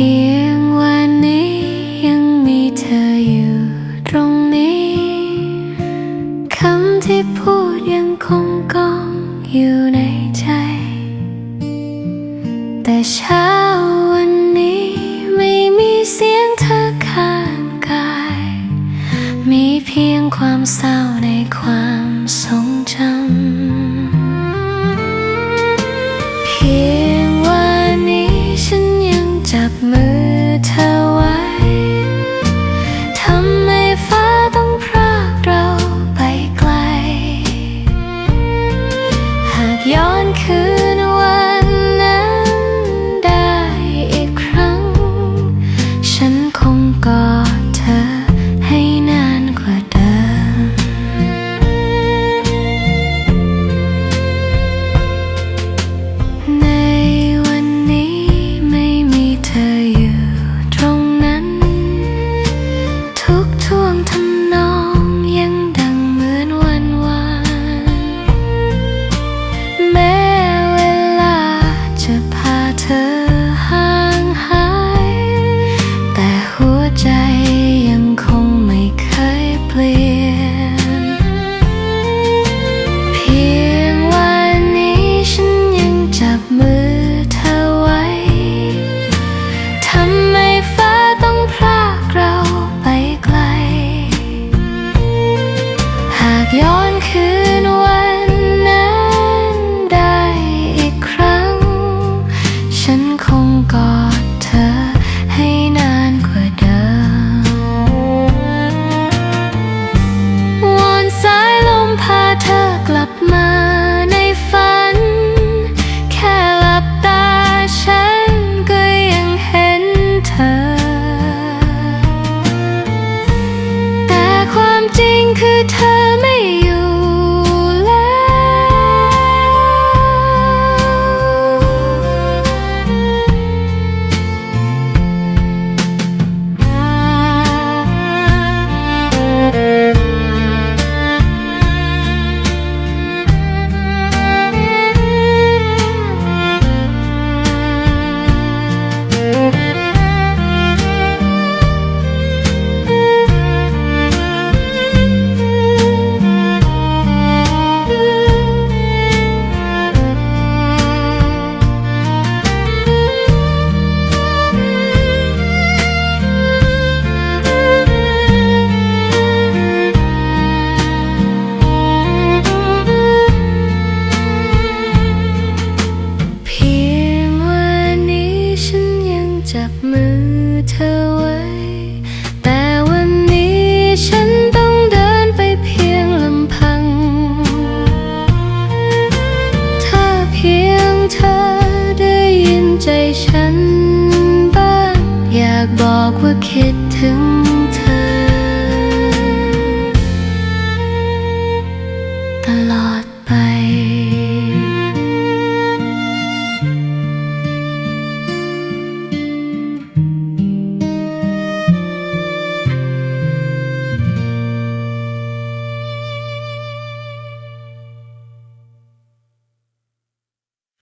พียงวันนี้ยังมีเธออยู่ตรงนี้คำที่พูดยังคงกองอยู่ในใจ แต่เช้าวันนี้ไม่มีเสียงเธอข้างกาย มีเพียงความเศร้าในความทรงจำ tell. ย้อนคืนวันนั้นได้อีกครั้ง ฉันคงกอดเธอให้นานกว่าเดิมวอนสายลมพาเธอกลับมาในฝัน แค่หลับตาฉันก็ยังเห็นเธอ แต่ความจริงคือเธอ ใจฉันบ้างอยากบอกว่าคิดถึง